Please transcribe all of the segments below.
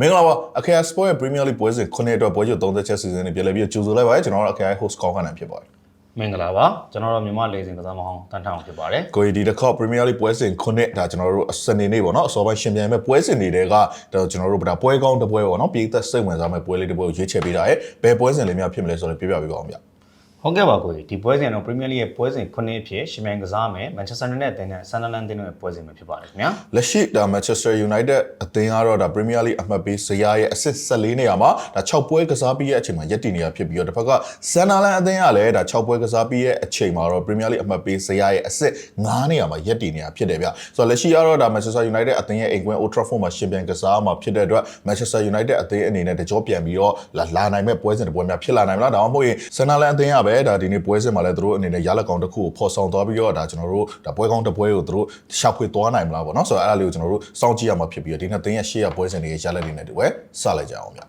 မင်္ဂလာပါအခရာ Sport ရဲ့ Premier League ပွဲစဉ်9အတွက်ပွဲချုပ်30ချက်စီစဉ်နဲ့ပြန်လည်ပြီးကြိုဆိုလိုက်ပါတယ်ကျွန်တော်တို့အခရာ host ကောင်းခန့်နိုင်ဖြစ်ပါတယ်မင်္ဂလာပါကျွန်တော်တို့မြန်မာလေစင်ကစားမဟောင်းတန်ထောင်ဖြစ်ပါတယ်ကိုရီဒီတစ်ခေါက် Premier League ပွဲစဉ်9ဒါကျွန်တော်တို့စနေနေ့ပေါ့နော်အစောပိုင်းရှင်ပြန်မဲ့ပွဲစဉ်တွေကဒါကျွန်တော်တို့ဗဒါပွဲကောင်းတစ်ပွဲပေါ့နော်ပြည်သက်စိတ်ဝင်စားမဲ့ပွဲလေးတစ်ပွဲကိုရွေးချယ်ပေးတာရဲ့ဘယ်ပွဲစဉ်လေးများဖြစ်မလဲဆိုတော့ပြောပြပေးပါအောင်ဗျ ဟုတ်ကဲ့ပါကိုကြီးဒီပွဲစဉ်တော့ Premier League ရဲ့ပွဲစဉ်9အဖြစ်ရှင်မြန်ကစားမယ် Manchester United အသင်းနဲ့ Sunderland အသင်းတို့ရဲ့ပွဲစဉ်ပဲဖြစ်ပါတယ်ခင်ဗျာလက်ရှိဒါ Manchester United အသင်းကတော့ဒါ Premier League အမှတ်ပေးဇယားရဲ့အဆင့်14နေရာမှာဒါ6ပွဲကစားပြီးရဲ့အချိန်မှာရက်တည်နေရဖြစ်ပြီးတော့တစ်ဖက်က Sunderland အသင်းကလည်းဒါ6ပွဲကစားပြီးရဲ့အချိန်မှာတော့ Premier League အမှတ်ပေးဇယားရဲ့အဆင့်9နေရာမှာရက်တည်နေရဖြစ်တယ်ဗျဆိုတော့လက်ရှိကတော့ဒါ Manchester United အသင်းရဲ့အိမ်ကွင်း Old Trafford မှာရှင်ပြန်ကစားမှာဖြစ်တဲ့အတွက် Manchester United အသင်းအနေနဲ့တကြောပြန်ပြီးတော့လာလာနိုင်မဲ့ပွဲစဉ်တစ်ပွဲများဖြစ်လာနိုင်မလားဒါမှမဟုတ်ရင် Sunderland အသင်းကပဲဒါဒီနေ့ပွဲစဉ်မှာလည်းသူတို့အနေနဲ့ရလက်ကောင်တစ်ခုကိုဖော်ဆောင်သွားပြီးတော့ဒါကျွန်တော်တို့ဒါပွဲကောင်းတစ်ပွဲကိုသူတို့ရှောက်ခွေသွားနိုင်မလားပေါ့နော်ဆိုတော့အဲ့ဒါလေးကိုကျွန်တော်တို့စောင့်ကြည့်ရမှာဖြစ်ပြီးတော့ဒီနေ့သင်းရဲ့ရှေ့ရပွဲစဉ်တွေရဲ့ရလက်တွေနဲ့တူပဲစလိုက်ကြအောင်ဗျ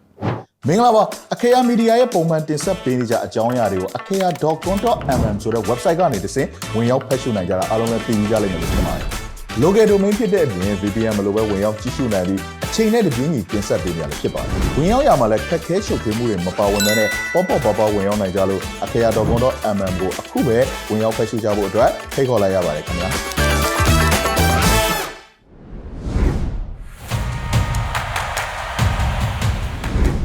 မင်္ဂလာပါအခေယာမီဒီယာရဲ့ပုံမှန်တင်ဆက်ပေးနေကြအကြောင်းအရာတွေကိုအခေယာ .com.mm ဆိုတဲ့ website ကနေတစ်ဆင့်ဝင်ရောက်ဖတ်ရှုနိုင်ကြတာအားလုံးလည်းသိကြလိမ့်မယ်လို့ထင်ပါတယ် local domain ဖြစ်တဲ့အပြင် VPN မလိုပဲဝင်ရောက်ကြည့်ရှုနိုင်ပြီးအချိန်နဲ့တပြေးညီတင်ဆက်ပေးနေရလည်းဖြစ်ပါတယ်။ဝင်ရောက်ရမှာလည်းခက်ခဲရှုပ်ထွေးမှုတွေမပါဝင်ဘဲနဲ့ပေါ့ပေါ့ပါပါဝင်ရောက်နိုင်ကြလို့အခေယာ .com.mm ကိုအခုပဲဝင်ရောက်ဖတ်ရှုကြဖို့အတွက်ဖိတ်ခေါ်လိုက်ရပါတယ်ခင်ဗျာ။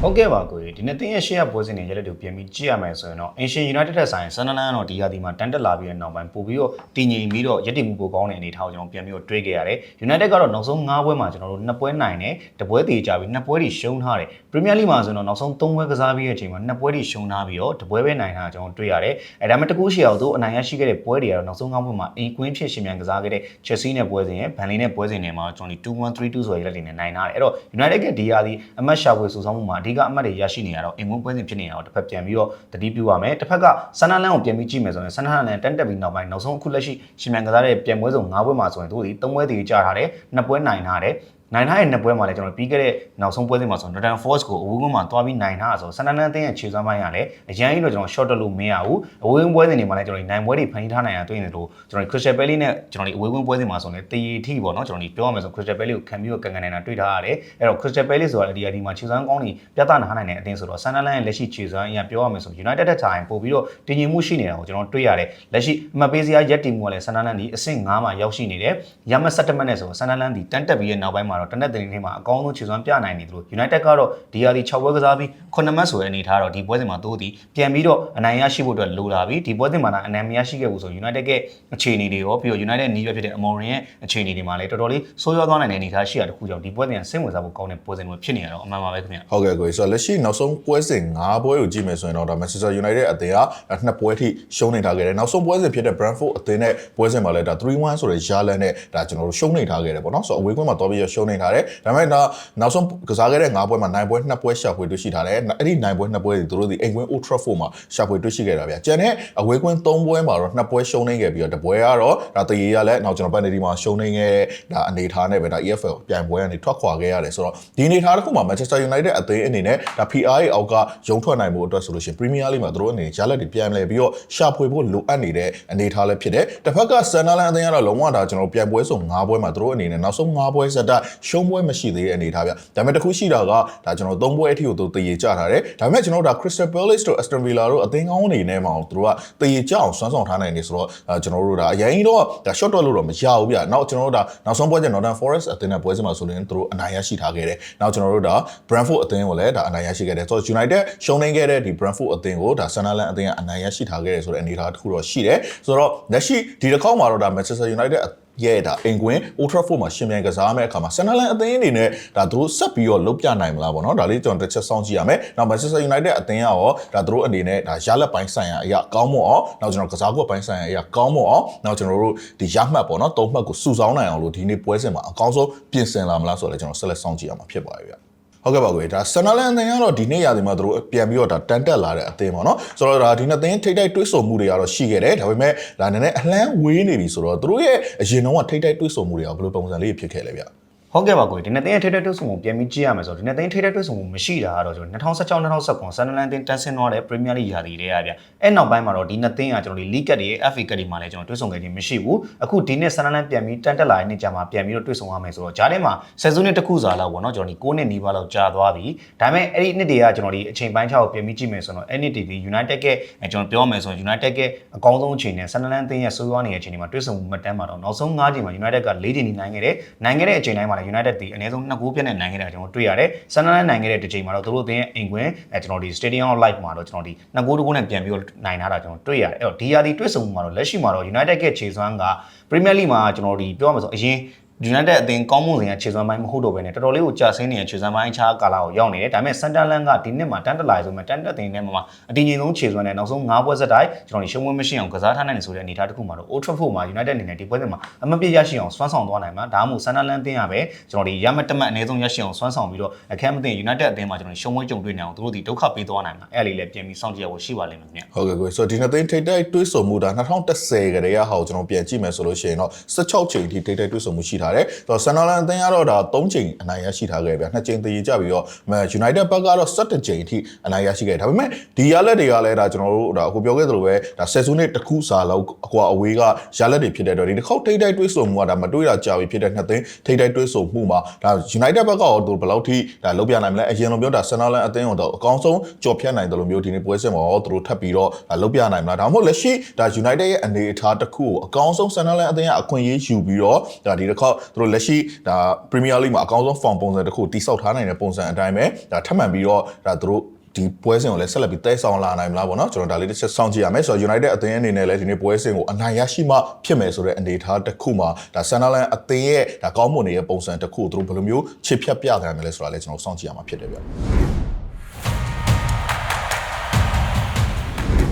ဟုတ်ကဲ့ပါကိုကြီးဒီနေ့တင်းရဲ့ရှေ့ရပွဲစဉ်တွေရက်လက်တွေပြန်ပြီးကြည့်ရမယ်ဆိုရင်တော့ Ancient United ထက်ဆိုင် Sunderland ကတော့ဒီရာသီမှာတန်တက်လာပြီးတဲ့နောက်ပိုင်းပို့ပြီးတော့တည်ငြိမ်ပြီးတော့ရက်တည်မှုပိုကောင်းတဲ့အနေအထားကိုကျွန်တော်ပြန်ပြီးတော့တွေးခဲ့ရတယ် United ကတော့နောက်ဆုံး၅ပွဲမှာကျွန်တော်တို့2ပွဲနိုင်တယ်တပွဲတည်ကြပြီး2ပွဲတွေရှုံးထားတယ် Premier League မှာဆိုတော့နောက်ဆုံး3ပွဲကစားပြီးတဲ့အချိန်မှာ2ပွဲတွေရှုံးထားပြီးတော့တပွဲပဲနိုင်တာကျွန်တော်တွေ့ရတယ်အဲဒါပေမဲ့တကူရှိအောင်သူအနိုင်ရရှိခဲ့တဲ့ပွဲတွေကတော့နောက်ဆုံး၅ပွဲမှာအိမ်ကွင်းဖြစ်ရှင်မြန်ကစားခဲ့တဲ့ Chelsea နဲ့ပွဲစဉ်ရယ် Burnley နဲ့ပွဲစဉ်တွေမှာကျွန်တော်ဒီ2-1-3-2ဆိုတဲ့ရက်လက်တွေနဲ့နိုင်ထားတယ်အဲ့တော့ United ကဒီရာသီအမတ်ရှာပွဲစုဆောင်းမှုမှာအဓိကအမတ်တွေရရှိနေရတော့အိမ်ကွင်းပွဲစဉ်ဖြစ်နေရတော့တစ်ဖက်ပြန်ပြီးတော့တတိပြုရမယ်တစ်ဖက်ကဆန်နာလန်ကိုပြန်ပြီးကြည့်မယ်ဆိုရင်ဆန်နာလန်တန်တက်ပြီးနောက်ပိုင်းနောက်ဆုံးအခုလက်ရှိရှင်မြန်ကစားတဲ့ပြန်ပွဲစုံ၅ပွဲမှာဆိုရင်သူဒီ၃ပွဲတည်ကြထားတယ်၂ပွဲနိုင်ထားတယ် နိုင်ထားတဲ့နှစ်ပွဲမှာလည်းကျွန်တော်ပြီးခဲ့တဲ့နောက်ဆုံးပွဲစဉ်မှာဆိုတော့ Northern Force ကိုအဝေးကွင်းမှာတွားပြီးနိုင်ထားတာဆိုဆန်နန်နန်အသင်းရဲ့ခြေစွမ်းပိုင်းရလည်းအရင်ကြီးတော့ကျွန်တော် short တက်လို့မရဘူးအဝေးကွင်းပွဲစဉ်တွေမှာလည်းကျွန်တော်ဒီနိုင်ပွဲတွေဖန်တီးထားနိုင်ရတွေ့နေတယ်လို့ကျွန်တော် Crystal Palace နဲ့ကျွန်တော်ဒီအဝေးကွင်းပွဲစဉ်မှာဆိုရင်တည်ထီပေါ့နော်ကျွန်တော်ဒီပြောရမယ်ဆို Crystal Palace ကိုခံပြီးတော့ကန်ကန်နိုင်တာတွေ့ထားရတယ်အဲ့တော့ Crystal Palace ဆိုတာဒီအဒီမှာခြေစွမ်းကောင်းနေပြသနာနိုင်တဲ့အသင်းဆိုတော့ဆန်နန်နန်ရဲ့လက်ရှိခြေစွမ်းအရင်ပြောရမယ်ဆို United တက်တိုင်းပို့ပြီးတော့တည်ငြိမ်မှုရှိနေတာကိုကျွန်တော်တွေ့ရတယ်လက်ရှိအမှတ်ပေးစရာရက်တီမှုကလည်းဆန်နန်နန်ဒီအဆင့်9မှာရောက်ရှိနေတယ်ရမတ်17မှတ်နဲ့ဆိုဆန်နန်နန်ဒီတန်တက်ပြီးရဲ့နောက်ပိုင်းမှာတော့တနက်တင်နေ့မှာအကောင်းဆုံးခြေစွမ်းပြနိုင်နေသလို United ကတော့ဒီဟာဒီ6ပွဲကစားပြီး9မှတ်ဆိုတဲ့အနေထားတော့ဒီပွဲစဉ်မှာတိုးသည်ပြန်ပြီးတော့အနိုင်ရရှိဖို့အတွက်လိုလာပြီဒီပွဲစဉ်မှာအနိုင်မရရှိခဲ့ဘူးဆို United ရဲ့အခြေအနေတွေရောပြီးတော့ United နီးရွက်ဖြစ်တဲ့ Amorim ရဲ့အခြေအနေတွေမှာလည်းတော်တော်လေးဆိုးရွားသွားနိုင်တဲ့အနေအထားရှိတာတခုကြောင့်ဒီပွဲစဉ်ကစိတ်ဝင်စားဖို့ကောင်းတဲ့ပွဲစဉ်တွေဖြစ်နေရတော့အမှန်ပါပဲခင်ဗျဟုတ်ကဲ့ကိုကြီးဆိုတော့လက်ရှိနောက်ဆုံးပွဲစဉ်၅ပွဲကိုကြည့်မယ်ဆိုရင်တော့ဒါ Manchester United အသင်းကနှစ်ပွဲထိရှုံးနေထားခဲ့တယ်နောက်ဆုံးပွဲစဉ်ဖြစ်တဲ့ Brentford အသင်းနဲ့ပွဲစဉ်မှာလည်းဒါ3-1ဆိုတဲ့ရလန်နဲ့ဒါကျွန်တော်တို့ရှုံးနေထားခဲ့တယ်ပေါ့နော်ဆိုတော့အဝေးကွင်းမှာတော်ပြီးရှုံးနေထားတယ်ဒါပေမဲ့ဒါနောက်ဆုံးကစားခဲ့တဲ့၅ပွဲမှာ9ပွဲ2ပွဲရှာဖွေတွေ့ရှိထားတယ်အဲ့ဒီ9ပွဲ2ပွဲတွေသူတို့ဒီအိမ်ကွင်း Old Trafford မှာရှာဖွေတွေ့ရှိခဲ့တာဗျာကျန်တဲ့အဝေးကွင်း3ပွဲမှာတော့2ပွဲရှုံးနေခဲ့ပြီးတော့တပွဲကတော့ဒါတရေရလည်းနောက်ကျွန်တော်ပန်နယ်ဒီမှာရှုံးနေခဲ့တဲ့ဒါအနေထားနဲ့ပဲဒါ EFL ပြိုင်ပွဲကနေထွက်ခွာခဲ့ရတယ်ဆိုတော့ဒီအနေထားတစ်ခုမှာ Manchester United အသင်းအနေနဲ့ဒါ PR ရဲ့အောက်ကရုံထွက်နိုင်ဖို့အတွက်ဆိုလို့ရှိရင် Premier League မှာသူတို့အနေနဲ့ရလက်တွေပြန်လဲပြီးတော့ရှာဖွေဖို့လိုအပ်နေတဲ့အနေထားလည်းဖြစ်တယ်တစ်ဖက်က Sunderland အသင်းကတော့လုံးဝဒါကျွန်တော်ပြိုင်ပွဲစုံ၅ပွဲမှာသူတို့အနေနဲ့နောက်ဆုံး၅ပွဲဆက်တိုက်ရှုံးပွဲမရှိသေးတဲ့အနေထားဗျဒါပေမဲ့တစ်ခုရှိတာကဒါကျွန်တော်၃ပွဲအထိကိုသူတည်ရကြထားတယ်ဒါပေမဲ့ကျွန်တော်တို့ဒါ Crystal Palace တို့ Aston Villa တို့အသင်းကောင်းအနေနဲ့မှအောင်သူတို့ကတည်ရကြအောင်စွမ်းဆောင်ထားနိုင်နေဆိုတော့အဲကျွန်တော်တို့ဒါအရင်ကြီးတော့ဒါ short တော့လို့တော့မရဘူးဗျနောက်ကျွန်တော်တို့ဒါနောက်ဆုံးပွဲကျ Northern Forest အသင်းနဲ့ပွဲစဉ်မှာဆိုရင်သူတို့အနိုင်ရရှိထားခဲ့တယ်နောက်ကျွန်တော်တို့ဒါ Brentford အသင်းကိုလည်းဒါအနိုင်ရရှိခဲ့တယ်ဆိုတော့ United ရှုံးနေခဲ့တဲ့ဒီ Brentford အသင်းကိုဒါ Sunderland အသင်းကအနိုင်ရရှိထားခဲ့တယ်ဆိုတဲ့အနေအထားတစ်ခုတော့ရှိတယ်ဆိုတော့လက်ရှိဒီတစ်ခေါက်မှာတော့ဒါ Manchester United ရဲ့ဒါအင်ကွင်း Old Trafford မှာရှင်ပြန်ကစားမယ့်အခါမှာ Sunderland အသင်းအနေနဲ့ဒါသူတို့ဆက်ပြီးတော့လုတ်ပြနိုင်မလားပေါ့နော်ဒါလေးကျွန်တော်တစ်ချက်စောင့်ကြည့်ရမယ်။နောက် Manchester United အသင်းကရောဒါသူတို့အနေနဲ့ဒါရလက်ပိုင်းဆိုင်ရာအရာကောင်းမွန်အောင်နောက်ကျွန်တော်ကစားကွက်ပိုင်းဆိုင်ရာအရာကောင်းမွန်အောင်နောက်ကျွန်တော်တို့ဒီရမှတ်ပေါ့နော်သုံးမှတ်ကိုစုဆောင်းနိုင်အောင်လို့ဒီနေ့ပွဲစဉ်မှာအကောင်းဆုံးပြင်ဆင်လာမလားဆိုတော့လည်းကျွန်တော်ဆက်လက်စောင့်ကြည့်ရမှာဖြစ်ပါတယ်ဗျာ။ ဟုတ်ကဲ့ပါကွေဒါဆန်နာလန်အသင်းကတော့ဒီနေ့ရာသီမှာသူတို့ပြန်ပြီးတော့ဒါတန်တက်လာတဲ့အသင်းပေါ့နော်ဆိုတော့ဒါဒီနှစ်သင်းထိတ်တိုက်တွေးဆုံမှုတွေကတော့ရှိခဲ့တယ်ဒါပေမဲ့ဒါနည်းနည်းအလန်းဝေးနေပြီဆိုတော့သူတို့ရဲ့အရင်တော့ထိတ်တိုက်တွေးဆုံမှုတွေကဘယ်လိုပုံစံလေးဖြစ်ခဲ့လဲဗျ ဟုတ်ကဲ့ပါကိုဒီနေ့တင်းရဲ့ထိတဲ့တွဲဆုံမှုပြန်ပြီးကြည့်ရမယ်ဆိုတော့ဒီနေ့တင်းထိတဲ့တွဲဆုံမှုမရှိတာကတော့ကျွန်တော်2016 2019ဆန်နလန်တင်းတန်ဆင်တော့တဲ့ပရီးမီယာလိရာသီတွေကဗျအဲ့နောက်ပိုင်းမှာတော့ဒီနှစ်တင်းကကျွန်တော်ဒီလီဂ်ကတ်တွေ FA ကတ်တွေမှာလည်းကျွန်တော်တွဲဆုံခဲ့ခြင်းမရှိဘူးအခုဒီနေ့ဆန်နလန်ပြန်ပြီးတန်တက်လာတဲ့နေ့ကျမှပြန်ပြီးတော့တွဲဆုံရမယ်ဆိုတော့ဂျားထဲမှာဆယ်စုနှစ်တစ်ခုစာလောက်ပေါ့နော်ကျွန်တော်ဒီ9နှစ်နီးပါးလောက်ကြာသွားပြီဒါပေမဲ့အဲ့ဒီနှစ်တွေကကျွန်တော်ဒီအချိန်ပိုင်းခြားကိုပြန်ပြီးကြည့်မယ်ဆိုတော့အဲ့နှစ်တွေဒီ United ကကျွန်တော်ပြောမယ်ဆိုရင် United ကအကောင်းဆုံးအချိန်နဲ့ဆန်နလန်တင်းရဲ့ဆိုးရွားနေတဲ့အချိန်တွေမှာတွဲဆုံမှုမှတ်တမ်းမှာတော့နောက်ဆုံး9ချိန်မှာ United က4ချိန်နေနိုင်ခဲ့တယ်နိုင်ခဲ့တဲ့အချိန်တိုင်းမှာလည်း United ဒီအနည်းဆုံး2ဂိုးပြတ်နဲ့နိုင်ခဲ့တာကျွန်တော်တွေ့ရတယ်ဆန်နလန်နိုင်ခဲ့တဲ့တစ်ချိန်မှာတော့သူတို့အသင်းရဲ့အိမ်ကွင်းအဲကျွန်တော်ဒီ Stadium of Light မှာတော့ကျွန်တော်ဒီ2ဂိုးတဂိုးနဲ့ပြန်ပြီးတော့နိုင်ထားတာကျွန်တော်တွေ့ရတယ်အဲ့တော့ဒီယာဒီတွဲဆုံမှုမှာတော့လက်ရှိမှာတော့ United ကခြေစွမ်းက Premier League မှာကျွန်တော်ဒီပြောရမှာဆိုအရင် United အသင်းကောင်းမွန်စဉ်ကခြေစွမ်းပိုင်းမဟုတ်တော့ဘဲနဲ့တော်တော်လေးကိုကြာဆင်းနေတဲ့ခြေစွမ်းပိုင်းအခြားကာလာကိုရောက်နေတယ်ဒါပေမဲ့ Sunderland ကဒီနှစ်မှာတန်တလာဆိုမှတန်တက်တင်ထဲမှာအတင်းကြီးဆုံးခြေစွမ်းနဲ့နောက်ဆုံး၅ပွဲဆက်တိုင်းကျွန်တော်ဒီရှုံးဝဲမရှိအောင်ကစားထားနိုင်တယ်ဆိုတဲ့အနေအထားတစ်ခုမှာတော့ Old Trafford မှာ United အနေနဲ့ဒီပွဲစဉ်မှာအမပြည့်ရရှိအောင်စွမ်းဆောင်သွားနိုင်မှာဒါမှမဟုတ် Sunderland အသင်းကပဲကျွန်တော်ဒီရမတ်တမတ်အနည်းဆုံးရရှိအောင်စွမ်းဆောင်ပြီးတော့အခက်မသိ United အသင်းမှာကျွန်တော်ရှုံးဝဲကြုံတွေ့နေအောင်သူတို့ဒီဒုက္ခပေးသွားနိုင်မှာအဲ့လေးလည်းပြင်ပြီးစောင့်ကြည့်ရဖို့ရှိပါလိမ့်မယ်ခင်ဗျဟုတ်ကဲ့ကိုဆိုတော့ဒီနှစ်သိန်းထိတ်တိုက်တွေးဆုံမှုဒါ2010ကတည်းကဟာကိုကျွန်တော်ပြန်ကြည့်မယ်ဆိုလို့ရှိရင်တော့16ချိန်ထိထိတ်တိုက်တွေးဆုံမှုရှိထားတယ်ဆိုတော့ဆန်နာလန်အသင်းကတော့ဒါ3ချိန်အနိုင်ရရှိထားခဲ့ဗျာ2ချိန်တည်ကြပြီးတော့ United ဘက်ကတော့17ချိန်ထိအနိုင်ရရှိခဲ့ဒါပေမဲ့ဒီရလက်တွေကလည်းဒါကျွန်တော်တို့ဒါအခုပြောခဲ့သလိုပဲဒါဆယ်စုနှစ်တစ်ခုစာလောက်အကွာအဝေးကရလက်တွေဖြစ်တဲ့အတွက်ဒီတစ်ခေါက်ထိတ်တိုက်တွေးဆုံမှုကဒါမတွေးတာကြာပြီဖြစ်တဲ့နှစ်သိန်းထိတ်တိုက်တွေးဆုံမှုမှာဒါ United ဘက်ကရောသူဘယ်လောက်ထိဒါလုပ်ပြနိုင်မလဲအရင်လိုမျိုးဒါဆန်နာလန်အသင်းကိုတော့အကောင်းဆုံးကြော်ဖြတ်နိုင်တယ်လို့မျိုးဒီနေ့ပွဲစဉ်မှာရောသူတို့ထပ်ပြီးတော့ဒါလုပ်ပြနိုင်မလားဒါမှမဟုတ်လက်ရှိဒါ United ရဲ့အနေအထားတစ်ခုကိုအကောင်းဆုံးဆန်နာလန်အသင်းကအခွင့်အရေးယူပြီးတော့ဒါဒီတစ်ခေါက်သူတို့လက်ရှိဒါ Premier League မှာအကောင်းဆုံး form ပုံစံတစ်ခုတိစောက်ထားနိုင်တဲ့ပုံစံအတိုင်းပဲဒါထပ်မံပြီးတော့ဒါသူတို့ဒီပွဲစဉ်ကိုလည်းဆက်လက်ပြီးတဲဆောင်လာနိုင်မလားပေါ့နော်ကျွန်တော်ဒါလေးတစ်ချက်စောင့်ကြည့်ရမယ်ဆိုတော့ United အသင်းအနေနဲ့လည်းဒီနေ့ပွဲစဉ်ကိုအနိုင်ရရှိမှဖြစ်မယ်ဆိုတဲ့အနေအထားတစ်ခုမှာဒါ Sunderland အသင်းရဲ့ဒါကောင်းမွန်နေတဲ့ပုံစံတစ်ခုကိုသူတို့ဘယ်လိုမျိုးချစ်ဖြတ်ပြကြရမလဲဆိုတာလည်းကျွန်တော်စောင့်ကြည့်ရမှာဖြစ်တယ်ဗျ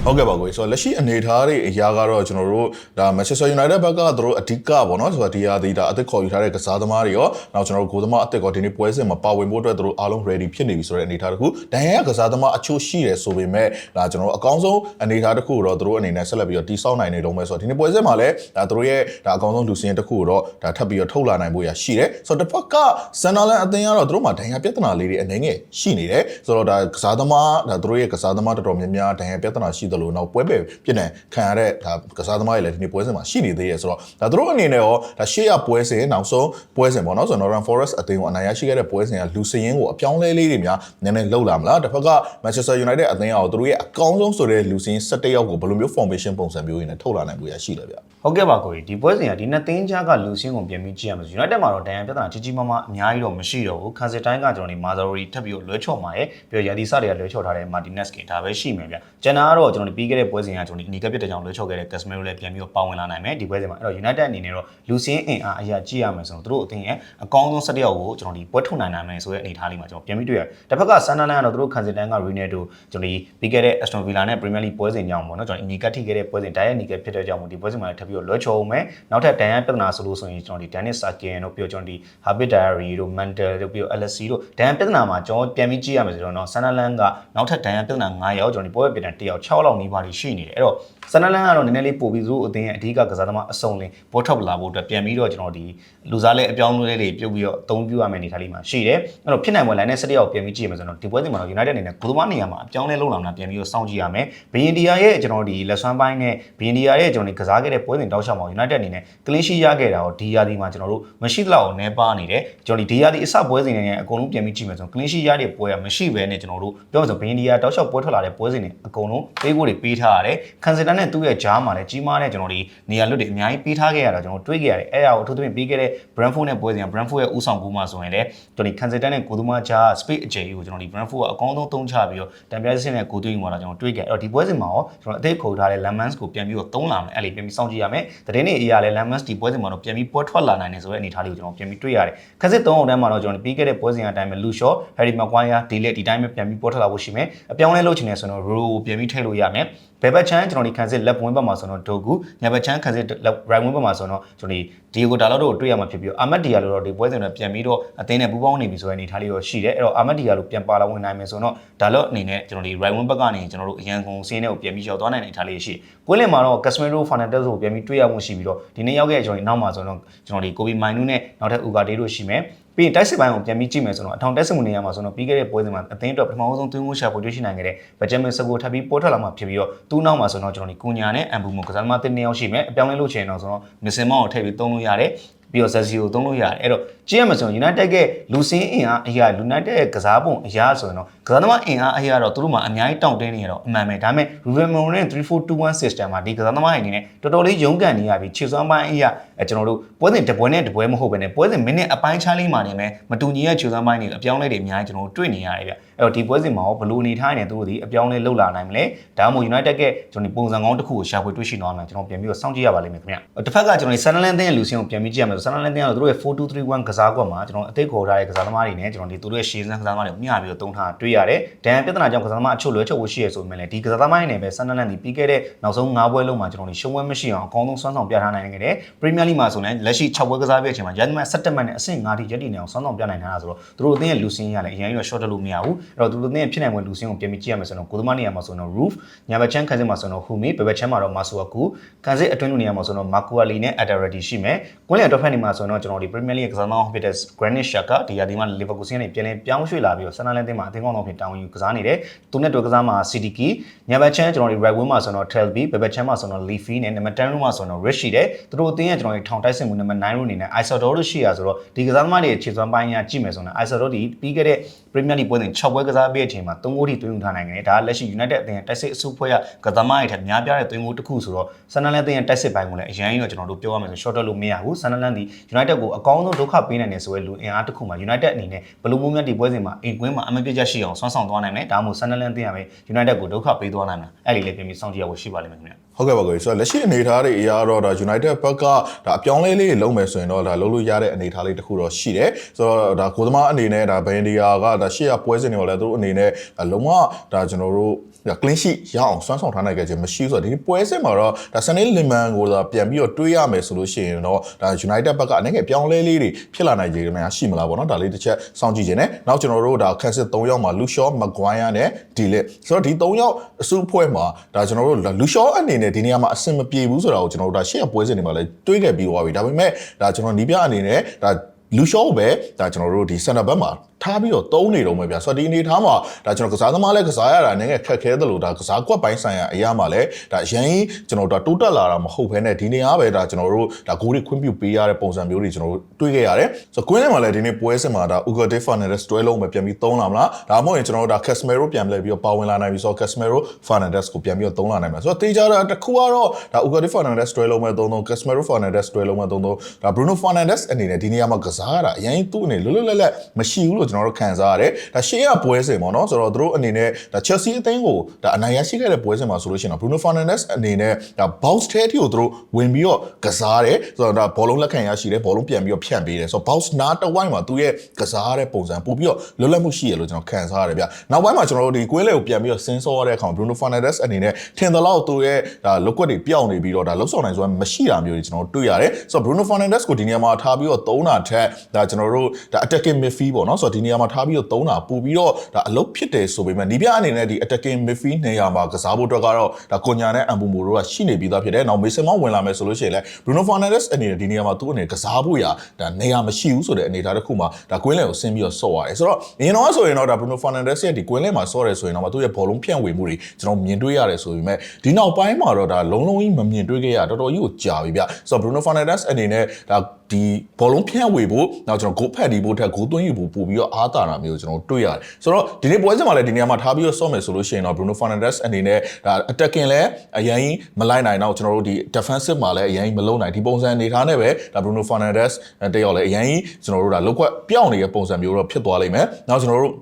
ဟုတ်ကဲ့ပါကိုဆိုတော့လက်ရှိအနေအထားတွေအရာကတော့ကျွန်တော်တို့ဒါ Manchester United ဘက်ကသူတို့အဓိကပေါ့နော်ဆိုတော့ဒီဟာဒီဒါအသက်ခေါ်ယူထားတဲ့ကစားသမားတွေရောနောက်ကျွန်တော်တို့ဂိုးသမားအသက်ကောဒီနေ့ပွဲစဉ်မှာပါဝင်ဖို့အတွက်သူတို့အားလုံး ready ဖြစ်နေပြီဆိုတဲ့အနေအထားတစ်ခုဒန်ရကစားသမားအချို့ရှိတယ်ဆိုပေမဲ့ဒါကျွန်တော်တို့အကောင်းဆုံးအနေအထားတစ်ခုကိုတော့သူတို့အနေနဲ့ဆက်လက်ပြီးတော့တီးဆောက်နိုင်နေတော့မယ်ဆိုတော့ဒီနေ့ပွဲစဉ်မှာလည်းဒါသူတို့ရဲ့ဒါအကောင်းဆုံးလူစင်းတစ်ခုကိုတော့ဒါထပ်ပြီးတော့ထုတ်လာနိုင်ဖို့ရရှိတယ်ဆိုတော့တစ်ဖက်ကဆန်နာလန်အသင်းကတော့သူတို့မှာဒန်ရပြဿနာလေးတွေအနေငယ်ရှိနေတယ်ဆိုတော့ဒါကစားသမားဒါသူတို့ရဲ့ကစားသမားတော်တော်များများဒန်ရပြဿနာရှိသလိုနောက်ပွဲပဲပြည့်နေခံရတဲ့ဒါကစားသမားတွေလည်းဒီနေ့ပွဲစဉ်မှာရှိနေသေးတယ်ဆိုတော့ဒါသူတို့အနေနဲ့ရောဒါရှေ့ရပွဲစဉ်နောက်ဆုံးပွဲစဉ်ပေါ့နော်ဆိုတော့ Northern Forest အသင်းကိုအနိုင်ရရှိခဲ့တဲ့ပွဲစဉ်ကလူစရင်းကိုအပြောင်းလဲလေးတွေများနည်းနည်းလှုပ်လာမလားတစ်ဖက်က Manchester United အသင်းကရောသူတို့ရဲ့အကောင်းဆုံးဆိုတဲ့လူစရင်း17ယောက်ကိုဘယ်လိုမျိုး formation ပုံစံမျိုးတွေနဲ့ထုတ်လာနိုင်ဖို့ရရှိလဲဗျဟုတ်ကဲ့ပါကိုကြီးဒီပွဲစဉ်ကဒီနှစ်သင်းကြားကလူစင်းကိုပြင်ပြီးကြည့်ရမယ်ဆို United မှာတော့ဒဏ်ရာပြဿနာကြီးကြီးမားမားအများကြီးတော့မရှိတော့ဘူးခါစစ်တိုင်းကကျွန်တော်ဒီမာဇာရီထပ်ပြီးတော့လွဲချော့မှာရဲ့ပြီးတော့ရာဒီစတွေကလွဲချော့ထားတဲ့မာတီနက်စ်ကဒါပဲရှိမယ်ဗျကျန်တာကတော့ကျွန်တော်ဒီပြီးခဲ့တဲ့ပွဲစဉ်ကကျွန်တော်ဒီအနီကပ်ပြတဲ့ကြောင့်လွဲချော့ခဲ့တဲ့ Casemiro လည်းပြန်ပြီးတော့ပါဝင်လာနိုင်မယ်ဒီပွဲစဉ်မှာအဲ့တော့ United အနေနဲ့တော့လူစင်းအင်အားအရာကြည့်ရမယ်ဆိုတော့သူတို့အသင်းရဲ့အကောင်းဆုံး၁၁ယောက်ကိုကျွန်တော်ဒီပွဲထုတ်နိုင်နိုင်မယ်ဆိုတဲ့အနေအထားလေးမှာကျွန်တော်ပြန်ပြီးတွေ့ရတယ်တစ်ဖက်က Sunderland ကတော့သူတို့ခါစစ်တိုင်းက Ronaldo ကျွန်တော်ဒီပြီးခဲ့တဲ့ Aston Villa နဲ့ Premier League ပွဲစဉ်ကြောင့်ပေါ့နော်ကျွန်တော်အနီကပ်ထိခဲ့တဲ့ပွဲစဉ် Diet အနီကပ်ဖြစ်တဲ့ကြောင့်မို့ဒီပွဲစဉ်မှာထပ်ပြီးတော့လွဲချော်မယ်နောက်ထပ်ဒန်ရန်ပြဿနာဆိုလို့ဆိုရင်ကျွန်တော်ဒီ Dennis Sakin တို့ပြီးတော့ကျွန်တော်ဒီ Habit Diary တို့ Mental တို့ပြီးတော့ LSC တို့ဒန်ရန်ပြဿနာမှာကျွန်တော်ပြန်ပြီးကြည့်ရမယ်ဆိုတော့နော် Sunderland ကနောက်ထပ်ဒန်ရန်ပြဿနာ9ယောက်ကျွန်တော်ဒီပွဲပြတဲ့1ယောက်6လောက်နီးပါးရှိနေတယ်အဲ့တော့ Sunderland ကတော့နည်းနည်းလေးပို့ပြီးသူ့အသင်းရဲ့အဓိကကစားသမားအစုံလင်ဘောထုတ်လာဖို့အတွက်ပြန်ပြီးတော့ကျွန်တော်ဒီလူစားလဲအပြောင်းလဲလေးပြုတ်ပြီးတော့အသုံးပြုရမယ့်အနေအထားလေးမှာရှိတယ်အဲ့တော့ဖြစ်နိုင်ပွဲ line နဲ့7ယောက်ပြန်ပြီးကြည့်ရမယ်ဆိုတော့ဒီပွဲစဉ်မှာတော့ United အနေနဲ့ဂိုးသမားနေရာမှာအပြောင်းလဲလုပ်လာမှာပြန်ပြီးတော့စောင့်ကြည့်ရမယ်ဘီယင်ဒီယာရဲ့ကျွန်တော်ဒီလက်ဆွမ်းပိုင်းနဲ့ဘီယင်ဒီယာရဲ့ကျွန်တော်ဒီကစားခဲ့တဲ့ပွဲစဉ်တောက်လျှောက်မှာ United အနေနဲ့ clean sheet ရခဲ့တာတော့ဒီယာဒီမှာကျွန်တော်တို့မရှိသလောက်ကိုနဲပါနေတယ်ကျွန်တော်ဒီဒီယာဒီအစပွဲစဉ်တွေနဲ့အကုန်လုံးပြန်ပြီးကြည့်မယ်ဆိုတော့ clean sheet ရတဲ့ပွဲကမရှိဘဲနဲ့ကျွန်တော်တို့ပြောမှဆိုဘီယင်ဒီယာတောက်လျှောက်ပွဲထွက်လာတဲ့ပွဲစဉ်တွေအကုန်လုံးပေးဖို့တွေပေးထားရတယ်ကန်စတာနဲ့သူ့ရဲ့ဂျားမှာလည်းကြီးမားတဲ့ကျွန်တော်ဒီနေရာလွတ်တွေအများကြီးပေးထားခဲ့ရတာကျွန်တော်တွေးခဲ့ရတယ်အဲ့ဒါကိုအထူးသဖြင့်ပြီးခဲ့တဲ့ Brentford နဲ့ပွဲစဉ်က Brentford ရဲ့ဥဆောင်ကူးမှဆိုရင်လည်းကျွန်တော်ဒီကန်စတာနဲ့ကိုသူမဂျား space အကျယ်ကြီးကိုကျွန်တော်ဒီ Brentford ကအကောင်းဆုံးသုံးချပြီးတော့တံပြားစစ်နဲ့ကိုသွင်းမှာတော့ကျွန်တော်တွေးခဲ့အဲ့တော့ဒီပွဲစဉ်မှာရောကျွန်တော်အသေးခုထားတဲ့ Lemans ကိုပြန်ပြီးတော့သုံးလာမယ်အဲ့လေးပြန်ပြီးစောင့်ကြည့်ရမယ်တရင်နေအရာလဲ Lemans ဒီပွဲစဉ်မှာတော့ပြန်ပြီးပွဲထွက်လာနိုင်တယ်ဆိုတဲ့အနေအထားလေးကိုကျွန်တော်ပြန်ပြီးတွေးရတယ်ခက်စစ်၃အောင်တန်းမှာတော့ကျွန်တော်ပြီးခဲ့တဲ့ပွဲစဉ်အတိုင်းပဲ Lucio Harry Maguire ဒီလက်ဒီတိုင်းပဲပြန်ပြီးပွဲထွက်လာဖို့ရှိမယ်အပြောင်းလဲလုပ်ချင်တယ်ဆိုတော့ Ro ကိုပြန်ပြီးထည့်လို့ရမယ်ဘယ်ဘက်ချမ်းကျွန်တော်ဒီခန်းစစ်လက်ဝင်းဘက်မှာဆိုတော့ဒိုဂူညဘက်ချမ်းခန်းစစ် right wing ဘက်မှာဆိုတော့ကျွန်တော်ဒီဒီကိုဒါလောက်တော့တွေ့ရမှာဖြစ်ပြီးတော့အာမတ်ဒီယာလိုတော့ဒီပွဲစဉ်နဲ့ပြန်ပြီးတော့အသင်းနဲ့ပူးပေါင်းနေပြီဆိုတဲ့အနေအထားလေးတော့ရှိတယ်အဲ့တော့အာမတ်ဒီယာလိုပြန်ပါလာဝင်နိုင်မယ်ဆိုတော့ဒါတော့အနေနဲ့ကျွန်တော်ဒီ right wing ဘက်ကနေကျွန်တော်တို့အရန်ကုန်စင်းနဲ့ကိုပြန်ပြီးရောက်သွားနိုင်တဲ့အနေအထားလေးရှိပွဲလင်မှာတော့ Casemiro Fernandes ကိုပြန်ပြီးတွေ့ရမှုရှိပြီးတော့ဒီနေ့ရောက်ခဲ့ကျွန်တော်ဒီနောက်မှာဆိုတော့ကျွန်တော်ဒီ Kobe Mainu နဲ့နောက်ထပ် Ugarte တို့ရှိမယ် ပြီးရင်တိုက်စစ်ပိုင်းကိုပြန်ပြီးကြည့်မယ်ဆိုတော့အထောင်တိုက်စစ်မှုနေရာမှာဆိုတော့ပြီးခဲ့တဲ့ပွဲစဉ်မှာအသင်းအတွက်ပထမဆုံးသွင်းကိုရှာဖို့တွေ့ရှိနိုင်ခဲ့တဲ့ဗဂျမင်စကိုထပ်ပြီးပေါ်ထွက်လာမှဖြစ်ပြီးတော့သူ့နောက်မှာဆိုတော့ကျွန်တော်ဒီကုညာနဲ့အမ်ဘူမိုကစားသမားတစ်နှစ်ယောက်ရှိမယ်အပြောင်းလဲလို့ချင်တော့ဆိုတော့မစ်စင်မောင်ကိုထည့်ပြီးသုံးလို့ရတယ် ပြီးတော့ဇက်စီကိုသုံးလို့ရတယ်အဲ့တော့ကြည့်ရမှာဆိုရင် United ကလူစင်းအင်အားအရာ United ရဲ့ကစားပုံအရာဆိုရင်တော့ကစားသမားအင်အားအရာတော့သူတို့မှာအများကြီးတောင့်တင်းနေရတော့အမှန်ပဲဒါပေမဲ့ Ruben Amorim နဲ့3421 system မှာဒီကစားသမားတွေအနေနဲ့တော်တော်လေးရုန်းကန်နေရပြီးခြေစွမ်းပိုင်းအရာအဲကျွန်တော်တို့ပွဲစဉ်တစ်ပွဲနဲ့တစ်ပွဲမဟုတ်ဘဲနဲ့ပွဲစဉ်မိနစ်အပိုင်းခြားလေးမှာနေမယ်မတူညီတဲ့ခြေစွမ်းပိုင်းတွေအပြောင်းလဲတွေအများကြီးကျွန်တော်တို့တွေ့နေရတယ်ဗျအဲ့တော့ဒီပွဲစဉ်မှာရောဘလို့အနေထားနေသူတို့ဒီအပြောင်းလဲလှုပ်လာနိုင်မလဲဒါမှမဟုတ် United ကကျွန်တော်ဒီပုံစံကောင်းတစ်ခုကိုရှာဖွေတွေ့ရှိသွားမှာကျွန်တော်ပြန်ပြီးတော့စောင့်ကြည့်ရပါလိမ့်မယ်ခင်ဗျတစ်ဖက်ကကျွန်တော်ဒီ Sunderland တင်းရဲ့လူစင်းကိုပြန်ပြီးကြည့်ရမယ်ဆို Sunderland တင်းကတော့သူတို့ရဲ့4231ကစားကွက်မှာကျွန်တော်အသိခေါ်ထားတဲ့ကစားသမားတွေနဲ့ကျွန်တော်ဒီသူတို့ရဲ့ရှေ့စမ်းကစားသမားတွေကိုမျှပြီးတော့တုံးထားတွေ့ရတယ်ဒဏ်ပြဿနာကြောင့်ကစားသမားအချို့လွဲချုပ်ဖို့ရှိရဆိုပေမဲ့လည်းဒီကစားသမားတွေနဲ့ပဲ Sunderland ဒီပြီးခဲ့တဲ့နောက်ဆုံး၅ပွဲလုံးမှာကျွန်တော်ဒီရှုံးပွဲမရှိအောင်အကောင်းဆုံးစွမ်းဆောင်ပြထားနိုင်ခဲ့တယ် Premier League မှာဆိုရင်လက်ရှိ6ပွဲကစားပြတဲ့အချိန်မှာရန်မန်17မှတ်နဲ့အဆင့်5ထိရက်တည်နေအောင်စွမ်းဆောင်ပြနိုင်တာဆိုတော့သူတို့အသင်းရဲ့လူစင်းရလည်းအရင်က short တက်လို့မရဘူးအဲ့တော့သူတို့အသင်းရဲ့ဖြစ်နိုင်တဲ့လူစင်းကိုပြန်ပြီးကြည့်ရမယ်ဆိုတော့ကိုသမားနေရာမှာဆိုတော့ Roof ညာဘက်ချမ်းခန်းစစ်မှာဆိုတော့ Humi ဘယ်ဘက်ချမ်းမှာတော့ Masuaku ကန်စစ်အတွင်းလူနေရာမှာဆိုတော့ Makuali နဲ့ Adarati ရှိမယ်ကွင်းလယ်တော့ဖက်နေမှာဆိုတော့ကျွန်တော်ဒီ Premier League ကစားသမားဖြစ်တဲ့ Granit Xhaka ဒီရာဒီမှာ Liverpool စီးကနေပြန်လဲပြောင်းရွှေ့လာပြီးတော့ Sunderland တင်းမှာအသင်းကောင်းဆောင်ဖြစ်တောင်းယူကစားနေတယ်သူနဲ့တွေ့ကစားမှာ Sidiki ညာဘက်ချမ်းကျွန်တော်ဒီ right wing မှာဆိုတော့ Telby ဘယ်ဘက်ချမ်းမှာဆိုတော့ Leafy နဲ့ number 10 room မှာဆိုတော့ Rich ရှိတယ်သူတို့အသင်းရဲ့ကျွန်တော်ဒီထောင်တိုက်စစ်မှု number 9 room အနေနဲ့ Isidore တို့ရှိရဆိုတော့ဒီကစားသမားတွေခြေစွမ်းပိုင်းရကြည့်မယ်ဆိုတော့ Isidore ဒီပြီးခဲ့တဲ့ Premier League ပွဲစဉ်6ပွဲကစားပြီးတဲ့အချိန်မှာ3ဂိုးထိသွင်းယူထားနိုင်တယ်ဒါကလက်ရှိ United အသင်းရဲ့တိုက်စစ်အစုအဖွဲ့ရကစားသမားတွေထက်များပြားတဲ့သွင်းဂိုးတစ်ခုဆိုတော့ Sunderland အသင်းရဲ့တိုက်စစ်ပိုင်းကိုလည်းအရင်ကကျွန်တော်တို့ပြောရမယ်ဆို short လို့မရဘူး Sunderland ဒီ United ကိုအကောင်းဆုံးဒုက္ခပေးနိုင်တယ်ဆိုရဲလူအင်အားတစ်ခုမှာ United အနေနဲ့ဘလို့မျိုးများဒီပွဲစဉ်မှာအိမ်ကွင်းမှာအမပြည့်ချက်ရှိအောင်ဆွမ်းဆောင်သွားနိုင်မယ်ဒါမှမဟုတ် Sunderland အသင်းကပဲ United ကိုဒုက္ခပေးသွားနိုင်မှာအဲ့ဒီလေးပြင်ပြီးစောင့်ကြည့်ရဖို့ရှိပါလိမ့်မယ်ခင်ဗျာဟုတ်ကဲ့ပါကိုကြီးဆိုတော့လက်ရှိအနေအထားတွေအရာတော့ဒါ United ဘက်ကဒါအပြောင်းလဲလေးလုံးမယ်ဆိုရင်တော့ဒါလုံးလို့ရတဲ့အနေအထားလေးတစ်ခုတော့ရှိတယ်ဆိုတော့ဒါကိုသမားအနေနဲ့ဒါဘန်ဒီယာကဒါရှေ့ရပွဲစဉ်တွေတော့လည်းသူတို့အနေနဲ့ဒါလုံးဝဒါကျွန်တော်တို့ ဒါ clean sheet ရအောင်စွမ်းဆောင်ထားနိုင်ကြခြင်းမရှိဘူးဆိုတော့ဒီပွဲစဉ်မှာတော့ဒါ Sunday Liman ကိုဒါပြန်ပြီးတော့တွေးရမယ်ဆိုလို့ရှိရင်တော့ဒါ United ဘက်ကအနေနဲ့ပြောင်းလဲလေးတွေဖြစ်လာနိုင်ကြတယ်များရှိမလားပေါ့နော်ဒါလေးတစ်ချက်စောင့်ကြည့်ခြင်းနဲ့နောက်ကျွန်တော်တို့ဒါ Kansas 3ယောက်မှာ Lucio Maguire နဲ့ Dilit ဆိုတော့ဒီ3ယောက်အစုအဖွဲ့မှာဒါကျွန်တော်တို့ Lucio အနေနဲ့ဒီနေရာမှာအဆင်မပြေဘူးဆိုတာကိုကျွန်တော်တို့ဒါရှေ့ရပွဲစဉ်တွေမှာလည်းတွေးခဲ့ပြီးသွားပြီဒါပေမဲ့ဒါကျွန်တော်နီးပြအနေနဲ့ဒါ လူရှော့ကိုပဲဒါကျွန်တော်တို့ဒီ center back မှာထားပြီးတော့တုံးနေတော့မယ်ဗျာဆိုတော့ဒီအနေထားမှာဒါကျွန်တော်ကစားသမားလည်းကစားရတာနည်းငယ်ခက်ခဲသလိုဒါကစားကွက်ပိုင်းဆိုင်ရာအရာမှာလည်းဒါအရင်ကျွန်တော်တို့တိုးတက်လာတာမဟုတ်ဘဲနဲ့ဒီနေရာပဲဒါကျွန်တော်တို့ဒါဂိုးတွေခွင့်ပြုပေးရတဲ့ပုံစံမျိုးတွေကျွန်တော်တို့တွေးခဲ့ရတယ်ဆိုတော့ကွင်းထဲမှာလည်းဒီနေ့ပွဲစဉ်မှာဒါ Ugo De Fernandez တွဲလုံးပဲပြန်ပြီးသုံးလာမလားဒါမှမဟုတ်ရင်ကျွန်တော်တို့ဒါ Casemiro ပြန်လဲပြီးတော့ပါဝင်လာနိုင်ပြီဆိုတော့ Casemiro Fernandez ကိုပြန်ပြီးတော့သုံးလာနိုင်မှာဆိုတော့တေးကြတာတစ်ခုကတော့ဒါ Ugo De Fernandez တွဲလုံးပဲသုံးသုံး Casemiro Fernandez တွဲလုံးပဲသုံးသုံးဒါ Bruno Fernandes အနေနဲ့ဒီနေရာမှာကစားရတာအရင်သူ့အနေလွတ်လွတ်လပ်လပ်မရှိဘူးလို့ကျွန်တော်တို့ခံစားရတယ်ဒါရှေ့ရပွဲစဉ်ပေါ့နော်ဆိုတော့သူတို့အနေနဲ့ဒါ Chelsea အသင်းကိုဒါအနိုင်ရရှိခဲ့တဲ့ပွဲစဉ်မှာဆိုလို့ရှိရင်တော့ Bruno Fernandes အနေနဲ့ဒါ box ထဲထိကိုသူတို့ဝင်ပြီးတော့ကစားတယ်ဆိုတော့ဒါဘောလုံးလက်ခံရရှိတယ်ဘောလုံးပြန်ပြီးတော့ဖြန့်ပေးတယ်ဆိုတော့ box နားတစ်ဝိုင်းမှာသူရဲ့ကစားရတဲ့ပုံစံပို့ပြီးတော့လွတ်လပ်မှုရှိရလို့ကျွန်တော်ခံစားရတယ်ဗျနောက်ပိုင်းမှာကျွန်တော်တို့ဒီကွင်းလေကိုပြန်ပြီးတော့ဆင်းစောရတဲ့အခါမှာ Bruno Fernandes အနေနဲ့ထင်သလောက်သူရဲ့ဒါလုတ်ကွက်တွေပျောက်နေပြီးတော့ဒါလှုပ်ဆောင်နိုင်စွမ်းမရှိတာမျိုးတွေကျွန်တော်တို့တွေ့ရတယ်ဆိုတော့ Bruno Fernandes ကိုဒီနေရာမှာထားပြီးတော့သုံးတာထက်ဒါကျွန်တော်တို့ဒါ attacking midfield ပေါ့နော်ဆိုတော့ဒီနေရာမှာထားပြီးတော့သုံးတာပို့ပြီးတော့ဒါအလုပ်ဖြစ်တယ်ဆိုပေမဲ့ဒီပြအနေနဲ့ဒီ attacking midfield နေရာမှာကစားဖို့အတွက်ကတော့ဒါကွန်ညာနဲ့အမ်ဘူမိုတို့ကရှိနေပြီးသားဖြစ်တယ်နောက်မေဆန်မောင်းဝင်လာမယ်ဆိုလို့ရှိရင်လည်း Bruno Fernandes အနေနဲ့ဒီနေရာမှာသူ့အနေနဲ့ကစားဖို့ရဒါနေရာမရှိဘူးဆိုတဲ့အနေအထားတစ်ခုမှာဒါကွင်းလယ်ကိုဆင်းပြီးတော့ဆော့ရတယ်ဆိုတော့အရင်တော့ဆိုရင်တော့ဒါ Bruno Fernandes ရဲ့ဒီကွင်းလယ်မှာဆော့တယ်ဆိုရင်တော့သူ့ရဲ့ဘောလုံးဖြန့်ဝေမှုတွေကျွန်တော်မြင်တွေ့ရတယ်ဆိုပေမဲ့ဒီနောက်ပိုင်းမှာတော့ဒါလုံးလုံးကြီးမမြင်တွေ့ခဲ့ရတော်တော်ကြီးကိုကြာပြီဗျဆိုတော့ Bruno Fernandes အနေနဲ့ဒါ ဒီဘောလုံးဖြန့်ဝေဖို့နောက်ကျွန်တော်ဂိုးဖက်ဒီဖို့ထက်ဂိုးသွင်းယူဖို့ပို့ပြီးတော့အားတာတာမျိုးကျွန်တော်တွေ့ရတယ်ဆိုတော့ဒီနေ့ပွဲစဉ်မှာလည်းဒီနေရာမှာထားပြီးတော့ဆော့မယ်ဆိုလို့ရှိရင်တော့ Bruno Fernandes အနေနဲ့ဒါ attacking လည်းအရင်မလိုက်နိုင်တော့ကျွန်တော်တို့ဒီ defensive မှာလည်းအရင်မလုံးနိုင်ဒီပုံစံအနေထားနဲ့ပဲဒါ Bruno Fernandes တယောက်လည်းအရင်ကျွန်တော်တို့ဒါလောက်ကွက်ပြောင်းနေတဲ့ပုံစံမျိုးတော့ဖြစ်သွားလိမ့်မယ်နောက်ကျွန်တော်တို့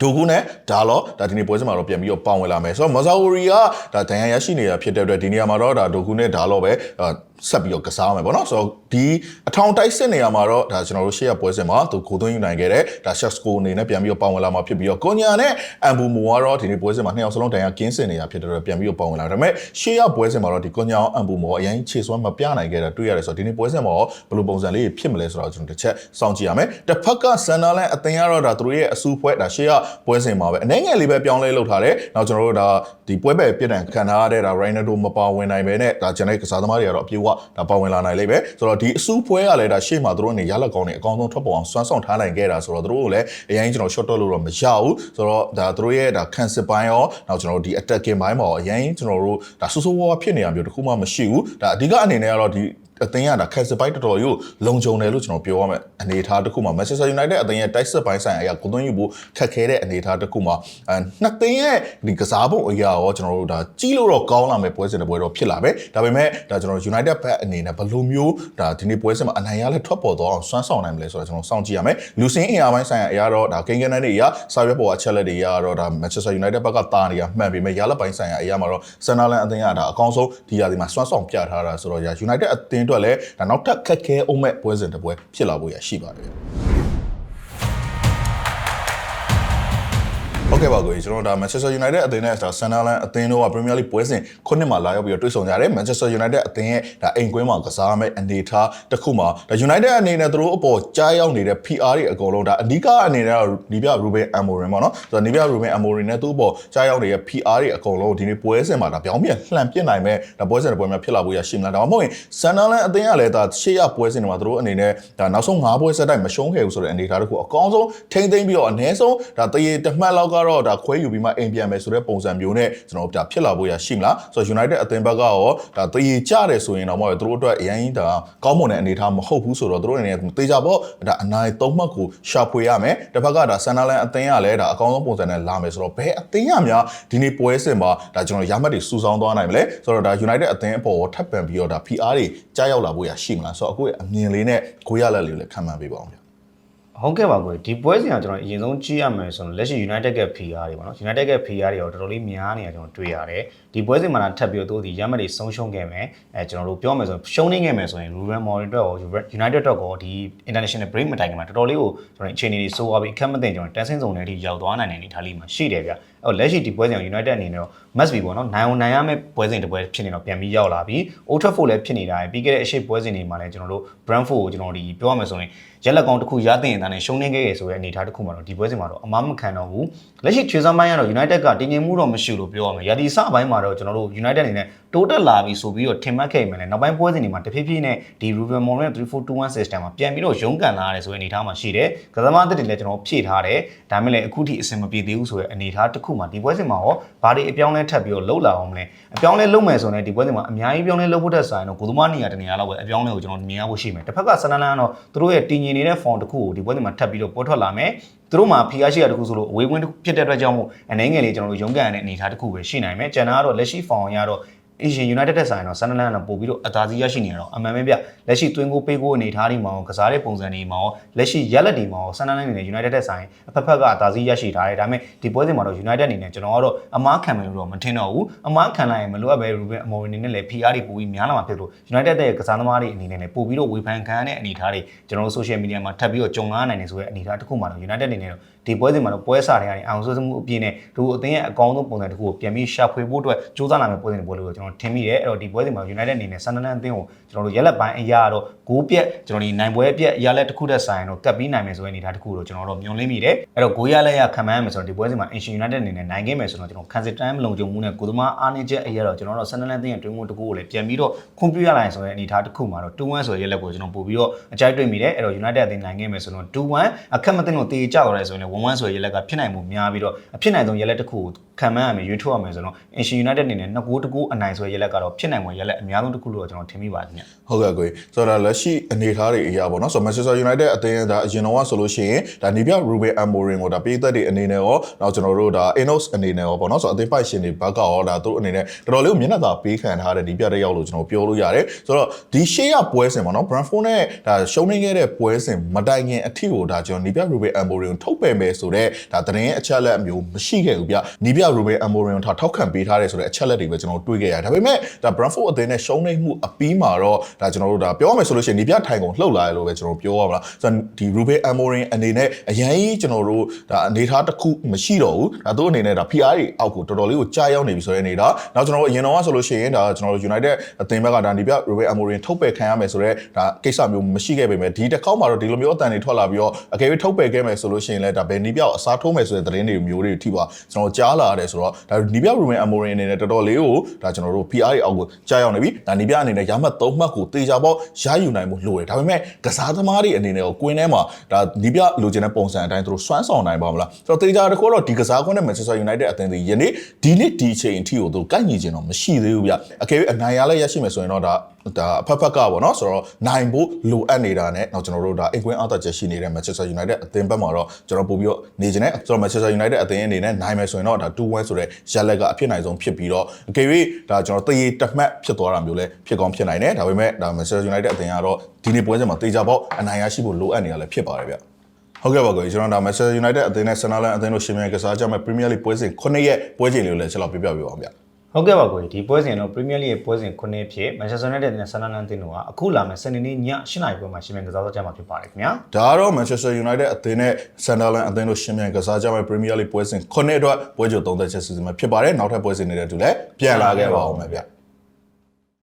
ဒိုကူနဲ့ဒါတော့ဒါဒီနေ့ပွဲစဉ်မှာတော့ပြန်ပြီးတော့ပေါင်ဝင်လာမယ်ဆိုတော့မဇာဝီကဒါဒဏ်ရာရရှိနေတာဖြစ်တဲ့အတွက်ဒီနေရာမှာတော့ဒါဒိုကူနဲ့ဒါတော့ပဲ ဆက်ပြီးတော့ကစားမယ်ပေါ့နော်ဆိုတော့ဒီအထောင်တိုက်စစ်နေရာမှာတော့ဒါကျွန်တော်တို့ရှေ့ရပွဲစဉ်မှာသူဂိုးသွင်းယူနိုင်ခဲ့တဲ့ဒါ shot score အနေနဲ့ပြန်ပြီးတော့ပေါင်ဝင်လာမှာဖြစ်ပြီးတော့ကိုညာနဲ့အမ်ဘူမိုကတော့ဒီနေ့ပွဲစဉ်မှာနှစ်ယောက်စလုံးဒဏ်ရာကင်းစင်နေတာဖြစ်တဲ့အတွက်ပြန်ပြီးတော့ပေါင်ဝင်လာဒါပေမဲ့ရှေ့ရပွဲစဉ်မှာတော့ဒီကိုညာအောင်အမ်ဘူမိုအရင်ခြေစွမ်းမပြနိုင်ခဲ့တာတွေ့ရတယ်ဆိုတော့ဒီနေ့ပွဲစဉ်မှာဘယ်လိုပုံစံလေးဖြစ်မလဲဆိုတော့ကျွန်တော်တစ်ချက်စောင့်ကြည့်ရမယ်တစ်ဖက်ကဆန်နာလန်အသင်းကတော့ဒါသူတို့ရဲ့အစုဖွဲ့ဒါရှေ့ရပွဲစဉ်မှာပဲအနေငယ်လေးပဲပြောင်းလဲလုပ်ထားတယ်နောက်ကျွန်တော်တို့ဒါဒီပွဲပဲပြစ်ဒဏ်ခံထားရတဲ့ဒါ Ronaldo မပါဝင်နိုင်ပဲနဲ့ဒါကျွန်တော်ကစားသမားတွေကတော့အပြေဝကွဒါပါဝင်လာနိုင်လိမ့်မယ်ဆိုတော့ဒီအစုပွဲကလည်းဒါရှေ့မှာသူတို့အနေရလက်ကောင်းနေအကောင်းဆုံးထွက်ပေါ်အောင်စွမ်းဆောင်ထားနိုင်ခဲ့တာဆိုတော့သူတို့ကိုလည်းအရင်ကျွန်တော် short တော့လို့တော့မရဘူးဆိုတော့ဒါသူတို့ရဲ့ဒါ cancel ပိုင်းရောနောက်ကျွန်တော်တို့ဒီ attacking ပိုင်းမှာရောအရင်ကျွန်တော်တို့ဒါဆူဆူဝါးဝါဖြစ်နေရမျိုးတခုမှမရှိဘူးဒါအဓိကအနေနဲ့ကတော့ဒီ အသင်းရတာ cancel ပိုင်းတော်တော်ကြီးကိုလုံခြုံတယ်လို့ကျွန်တော်ပြောရမယ်အနေအထားတစ်ခုမှာ Manchester United အသင်းရဲ့တိုက်စစ်ပိုင်းဆိုင်ရာအရာကိုသွင်းယူဖို့ခက်ခဲတဲ့အနေအထားတစ်ခုမှာအဲနှစ်သင်းရဲ့ဒီကစားပုံအရာရောကျွန်တော်တို့ဒါကြီးလို့တော့ကောင်းလာမယ်ပွဲစဉ်တစ်ပွဲတော့ဖြစ်လာပဲဒါပေမဲ့ဒါကျွန်တော် United ဘက်အနေနဲ့ဘယ်လိုမျိုးဒါဒီနေ့ပွဲစဉ်မှာအနိုင်ရလဲထွက်ပေါ်တော့အောင်စွမ်းဆောင်နိုင်မလဲဆိုတော့ကျွန်တော်စောင့်ကြည့်ရမယ်လူစင်းအင်အားပိုင်းဆိုင်ရာအရာတော့ဒါကိန်းကနန်းတွေအရာစာရွက်ပေါ်အချက်လက်တွေအရာတော့ဒါ Manchester United ဘက်ကတာနေရမှန်ပေမဲ့ရလက်ပိုင်းဆိုင်ရာအရာမှာတော့ Sunderland အသင်းကဒါအကောင်းဆုံးဒီရာဒီမှာစွမ်းဆောင်ပြထားတာဆိုတော့ United အသင်းအတွက်လည်းဒါနောက်ထပ်ခက်ခဲအောင်မဲ့ပွဲစဉ်တစ်ပွဲဖြစ်လာဖို့ရရှိပါတယ် ဟုတ်ကဲ့ပါကိုကြီးကျွန်တော်တို့ဒါ Manchester United အသင်းနဲ့ဒါ Sunderland အသင်းတို့က Premier League ပွဲစဉ်ခုနှစ်မှာလာရောက်ပြီးတော့တွေ့ဆုံကြတယ် Manchester United အသင်းရဲ့ဒါအိမ်ကွင်းမှာကစားမဲ့အနေထားတစ်ခုမှာဒါ United အနေနဲ့သူတို့အပေါ်ကြားရောက်နေတဲ့ PR တွေအကုန်လုံးဒါအဓိကအနေနဲ့တော့ဒီပြ Ruben Amorim ပေါ့နော်ဆိုတော့ဒီပြ Ruben Amorim နဲ့သူ့အပေါ်ကြားရောက်နေတဲ့ PR တွေအကုန်လုံးဒီနေ့ပွဲစဉ်မှာဒါပြောင်းပြန်လှန်ပြစ်နိုင်မဲ့ဒါပွဲစဉ်တစ်ပွဲများဖြစ်လာဖို့ရရှိမလားဒါမှမဟုတ်ရင် Sunderland အသင်းကလည်းဒါရှေ့ရပွဲစဉ်တွေမှာသူတို့အနေနဲ့ဒါနောက်ဆုံး၅ပွဲဆက်တိုက်မရှုံးခဲ့ဘူးဆိုတဲ့အနေထားတစ်ခုအကောင်းဆုံးထိမ့်သိမ့်ပြီးတော့အနည်းဆုံးဒါတရေတစ်မှတ်လောက်ကတော့ဒါခွဲယူပြီးမှအိမ်ပြန်မယ်ဆိုတဲ့ပုံစံမျိုးနဲ့ကျွန်တော်တို့ဒါဖြစ်လာဖို့ရရှိမလားဆိုတော့ United အသင်းဘက်ကရောဒါတရေကြတယ်ဆိုရင်တော့မဟုတ်သူတို့အတွက်အရင်ဒါကောင်းမွန်တဲ့အနေထားမဟုတ်ဘူးဆိုတော့သူတို့အနေနဲ့တေချာပေါ့ဒါအနိုင်သုံးမှတ်ကိုရှာဖွေရမယ်တစ်ဖက်ကဒါ Sunderland အသင်းကလည်းဒါအကောင်းဆုံးပုံစံနဲ့လာမယ်ဆိုတော့ဘယ်အသင်းရများဒီနေ့ပွဲစဉ်မှာဒါကျွန်တော်ရမှတ်တွေစူဆောင်းသွားနိုင်မလဲဆိုတော့ဒါ United အသင်းအပေါ်ထပ်ပံပြီးတော့ဒါ PR တွေကြားရောက်လာဖို့ရရှိမလားဆိုတော့အခုအမြင်လေးနဲ့ကိုရလက်လေးကိုလည်းခံမှန်းပေးပါအောင်ဗျာ ဟုတ်ကဲ့ပါကိုဒီပွဲစဉ်ကကျွန်တော်အရင်ဆုံးကြည့်ရမယ်ဆိုတော့လက်ရှိ United က PR တွေပေါ့နော် United က PR တွေရောတော်တော်လေးများနေတာကျွန်တော်တွေ့ရတယ်ဒီပွဲစဉ်မှာထပ်ပြီးတော့သူဒီရမ်းမတွေဆုံးရှုံးခဲ့မယ်အဲကျွန်တော်တို့ပြောမယ်ဆိုရှုံးနေခဲ့မယ်ဆိုရင် Ruben Amorim အတွက်ရော United အတွက်ရောဒီ International Break မတိုင်ခင်မှာတော်တော်လေးကိုကျွန်တော်အခြေအနေတွေစိုးသွားပြီးအခက်မသိကျွန်တော်တန်းဆင်းစုံတွေအထိရောက်သွားနိုင်တဲ့အနေအထားလေးမှာရှိတယ်ဗျအဲ့လက်ရှိဒီပွဲစဉ်ကို United အနေနဲ့တော့ must be ပေါ့နော်နိုင်အောင်နိုင်ရမယ့်ပွဲစဉ်တစ်ပွဲဖြစ်နေတော့ပြန်ပြီးရောက်လာပြီး Old Trafford လည်းဖြစ်နေတာပြီးခဲ့တဲ့အရှိပွဲစဉ်တွေမှာလည်းကျွန်တော်တို့ Brentford ကိုကျွန်တော်ဒီပြောရမယ်ဆိုရင်ရက်လက်ကောင်တစ်ခုရတဲ့ရင်တန်းနဲ့ရှုံးနေခဲ့ရဆိုတဲ့အနေအထားတစ်ခုမှာတော့ဒီပွဲစဉ်မှာတော့အမားမခံတော့ဘူးလက်ရှိချွေစမ်းပိုင်းကတော့ United ကတင်ငင်မှုတော့မရှိလို့ပြောရမယ်ရာဒီစအပိုင်းမှာတော့ကျွန်တော်တို့ United အနေနဲ့တိုးတက်လာပြီဆိုပြီးတော့ထင်မှတ်ခဲ့မယ်လေနောက်ပိုင်းပွဲစဉ်တွေမှာတဖြည်းဖြည်းနဲ့ဒီ Ruben Amorim ရဲ့3421 system မှာပြန်ပြီးတော့ရုန်းကန်လာရတယ်ဆိုတဲ့အနေအထားမှာရှိတယ်ကစားသမားအသစ်တွေလည်းကျွန်တော်ဖြည့်ထားတယ်ဒါမဲ့လည်းအခုထိအဆင်မပြေသေးဘူးဆိုတဲ့အနေအထားတစ်ခုမှာဒီပွဲစဉ်မှာရောဘာတွေအပြောင်းလဲထပ်ပြီးတော့လှုပ်လာအောင်မလဲအပြောင်းလဲလုပ်မယ်ဆိုရင်ဒီပွဲစဉ်မှာအများကြီးပြောင်းလဲလုပ်ဖို့တက်ဆိုင်တော့ကိုသမားနေရာတနေရာလောက်ပဲအပြောင်းလဲကိုကျွန်တော်မြင်ရဖို့ရှိမယ်တစ်ဖက်ကဆန်နလန်ကတော့သူတို့ရဲ့တည်ငြိမ်နေတဲ့ form တစ်ခုကိုဒီပွဲစဉ်မှာထပ်ပြီးတော့ပေါ်ထွက်လာမယ်သူတို့မှာဖီယာရှိရတခုဆိုလို့အဝေးကွင်းဖြစ်တဲ့အတွက်ကြောင့်မို့အနေငယ်လေးကျွန်တော်တို့ရုန်းကန်ရတဲ့အနေအထားတစ်ခုပဲရှိနိုင်မယ်ကျန်တာကတော့လက်ရှိ form ရတော့ Asian United တက်ဆိုင်တော့ Sunderland တော့ပို့ပြီးတော့အသာစီးရရှိနေတော့အမှန်ပဲဗျလက်ရှိသွင်းကိုပေးကိုအနေထားတွေမှာရောကစားတဲ့ပုံစံတွေမှာရောလက်ရှိရက်လက်တွေမှာရော Sunderland အနေနဲ့ United တက်ဆိုင်အဖက်ဖက်ကအသာစီးရရှိထားတယ်ဒါပေမဲ့ဒီပွဲစဉ်မှာတော့ United အနေနဲ့ကျွန်တော်ကတော့အမားခံမယ်လို့တော့မထင်တော့ဘူးအမားခံလိုက်ရင်မလိုအပ်ပဲ Ruben Amorim အနေနဲ့လည်း PR တွေပို့ပြီးများလာမှာဖြစ်လို့ United ရဲ့ကစားသမားတွေအနေနဲ့လည်းပို့ပြီးတော့ဝေဖန်ခံရတဲ့အနေထားတွေကျွန်တော်တို့ social media မှာထပ်ပြီးတော့ကြုံလာနိုင်နေဆိုတဲ့အနေထားတစ်ခုမှာတော့ United အနေနဲ့တော့ ဒီပွဲစဉ်မှာတော့ပွဲစားတွေကနေအောင်ဆိုးစမှုအပြည့်နဲ့သူအသင်းရဲ့အကောင်းဆုံးပုံစံတစ်ခုကိုပြန်ပြီးရှာဖွေဖို့အတွက်စူးစမ်းလာမယ့်ပွဲစဉ်တွေပွဲလို့ကျွန်တော်ထင်မိတယ်အဲ့တော့ဒီပွဲစဉ်မှာ United အနေနဲ့ Sunderland အသင်းကိုကျွန်တော်တို့ရက်လက်ပိုင်းအရာတော့ဂိုးပြက်ကျွန်တော်ဒီနိုင်ပွဲပြက်ရလက်တစ်ခုတည်းဆိုင်တော့ကပ်ပြီးနိုင်မယ်ဆိုတဲ့အနေအထားတစ်ခုတော့ကျွန်တော်တို့မျှော်လင့်မိတယ်အဲ့တော့ဂိုးရလက်ရခံမှန်းရမယ်ဆိုတော့ဒီပွဲစဉ်မှာ Ancient United အနေနဲ့နိုင်ခဲ့မယ်ဆိုတော့ကျွန်တော်ခံစစ်တမ်းမလုံခြုံမှုနဲ့ကိုသမားအားနည်းချက်အရာတော့ကျွန်တော်တို့ Sunderland အသင်းရဲ့တွင်းမှုတစ်ခုကိုလည်းပြန်ပြီးတော့ခွင့်ပြုရလာရင်ဆိုတဲ့အနေအထားတစ်ခုမှာတော့2-1ဆိုတဲ့ရက်လက်ကိုကျွန်တော်ပို့ပြီးတော့အကြိုက်တွေ့မိတယ်အဲ့တော့ United အသင်းနိုင်ခဲ့မယ်ဆိုတော့2-1အခက်မသိလို့တေးကြတော့တယ်ဆိုရင်1-1ဆိုတဲ့ရက်လက်ကဖြစ်နိုင်မှုများပြီးတော့အဖြစ်နိုင်ဆုံးရက်လက်တစ်ခုကိုခံမှန်းရမယ်ရွေးထုတ်ရမယ်ဆိုတော့ Ancient United အနေနဲ့2ဂိုး2ဂိုးအနိုင်ဆိုတဲ့ရက်လက်ကတော့ဖြစ်နိုင်မှုရက်လက်အများဆုံးတစ်ခုလို့ကျွန်တော်ထင်မိပါတယ်ခင်ဗျဟုတ်ကဲ့ကိုကြီးဆိုတော့လက်ရှိအနေအထားတွေအရာပေါ့နော်ဆိုတော့ Manchester United အသင်းဒါအရင်တော့ဆိုလို့ရှိရင်ဒါနေပြ Ruben Amorim ကိုဒါပြည်သက်တွေအနေနဲ့ရောနောက်ကျွန်တော်တို့ဒါ Inos အနေနဲ့ရောပေါ့နော်ဆိုတော့အသင်းပိုက်ရှင်တွေဘက်ကရောဒါသူတို့အနေနဲ့တော်တော်လေးကိုမျက်နှာသာပေးခံထားတဲ့ဒီပြတဲ့ရောက်လို့ကျွန်တော်ပြောလို့ရတယ်ဆိုတော့ဒီရှေ့ရပွဲစဉ်ပေါ့နော် Brentford နဲ့ဒါရှုံးနေခဲ့တဲ့ပွဲစဉ်မတိုင်ခင်အထီကိုဒါကျွန်တော်နေပြ Ruben Amorim ကိုထုတ်ပယ်မယ်ဆိုတော့ဒါသတင်းအချက်အလက်အမျိုးမရှိခဲ့ဘူးဗျနေပြ Ruben Amorim ကိုထောက်ခံပေးထားတယ်ဆိုတဲ့အချက်အလက်တွေပဲကျွန်တော်တွေ့ခဲ့ရတယ်ဒါပေမဲ့ဒါ Brentford အသင်းနဲ့ရှုံးနေမှုအပြီးမှာတော့ဒါကျွန်တော်တို့ဒါပြောရမယ်ဆိုလို့ရှိရင်နေပြထိုင်ကုန်လှုပ်လာရလို့ပဲကျွန်တော်ပြောရမှာလားဆိုတော့ဒီ Ruben Amorim အနေနဲ့အရင်ကြီးကျွန်တော်တို့ဒါအနေထားတစ်ခုမရှိတော့ဘူးဒါသူအနေနဲ့ဒါ PR တွေအောက်ကိုတော်တော်လေးကိုကြားရောက်နေပြီဆိုတဲ့နေတာနောက်ကျွန်တော်တို့အရင်တော့ဆိုလို့ရှိရင်ဒါကျွန်တော်တို့ United အသင်းဘက်ကဒါနေပြ Ruben Amorim ထုတ်ပယ်ခံရမယ်ဆိုတော့ဒါကိစ္စမျိုးမရှိခဲ့ပေမဲ့ဒီတစ်ခေါက်မှာတော့ဒီလိုမျိုးအတန်တွေထွက်လာပြီးတော့အကယ်၍ထုတ်ပယ်ခဲ့မယ်ဆိုလို့ရှိရင်လည်းဒါဘယ်နီးပြောက်အစားထိုးမယ်ဆိုတဲ့သတင်းတွေမျိုးတွေထိပါကျွန်တော်ကြားလာရတယ်ဆိုတော့ဒါနီးပြောက် Ruben Amorim အနေနဲ့တော်တော်လေးကိုဒါကျွန်တော်တို့ PR တွေအောက်ကိုကြားရောက်နေပြီဒါနီးပြောက်အနေနဲ့ရမှတ်3မှတ်ကိုတေချာပေါက်ရယူနိုင်မှုလိုတယ်ဒါပေမဲ့ကစားသမားတွေအနေနဲ့ကိုကွင်းထဲမှာဒါနီးပြောက်လိုချင်တဲ့ပုံစံအတိုင်းသူတို့စွမ်းဆောင်နိုင်ပါမလားဆိုတော့တေချာတခုတော့ဒီကစားကွင်းနဲ့ Manchester United အသင်းတွေယနေ့ဒီနေ့ဒီအချိန်အထိကိုသူကိုက်ညီခြင်းတော့မရှိသေးဘူးဗျအကယ်၍အနိုင်ရလဲရရှိမယ်ဆိုရင်တော့ဒါဒါအဖက်ဖက်ကပေါ့နော်ဆိုတော့နိုင်ဖို့လိုအပ်နေတာနဲ့တော့ကျွန်တော်တို့ဒါအိမ်ကွင်းအားသာချက်ရှိနေတဲ့ Manchester United အသင်းဘက်မှာတော့ကျွန်တော်ပို့ပြီးတော့နေခြင်းနဲ့ဆိုတော့ Manchester United အသင်းအနေနဲ့နိုင်မယ်ဆိုရင်တော့ဒါ2-1ဆိုတဲ့ရလက်ကအဖြစ်နိုင်ဆုံးဖြစ်ပြီးတော့အကယ်၍ဒါကျွန်တော်တရေတမှတ်ဖြစ်သွားတာမျိုးလဲဖြစ်ကောင်းဖြစ်နိုင်တယ်ဒါပေမဲ့ဒါ Manchester United အသင်းကတော့ဒီနေ့ပွဲစဉ်မှာတေချာပေါက်အနိုင်ရရှိဖို့လိုအပ်နေတာလည်းဖြစ်ပါတယ်ဗျဟုတ်ကဲ့ပါကိုကျွန်တော်ဒါ Manchester United အသင်းနဲ့ Sunderland အသင်းတို့ရှင်မြန်ကစားကြမဲ့ Premier League ပွဲစဉ်9ရက်ပွဲချိန်လေးကိုလည်းကျွန်တော်ပြပြပေးပါအောင်ဗျ ဟုတ်ကဲ့ပါကိုဒီပွဲစဉ်တော့ Premier League ရဲ့ပွဲစဉ်9ဖြစ် Manchester United နဲ့ Sunderland တင်းတို့ကအခုလာမယ့်စနေနေ့ည8:00နာရီပွဲမှာရှင်မြန်ကစားကြမှာဖြစ်ပါတယ်ခင်ဗျာဒါကတော့ Manchester United အသင်းနဲ့ Sunderland အသင်းတို့ရှင်မြန်ကစားကြမဲ့ Premier League ပွဲစဉ်9အတွက်ပွဲကြို30ချက်စီစဉ်မှာဖြစ်ပါတယ်နောက်ထပ်ပွဲစဉ်တွေလည်းတူလည်းပြန်လာခဲ့ပါအောင်မယ်ဗျ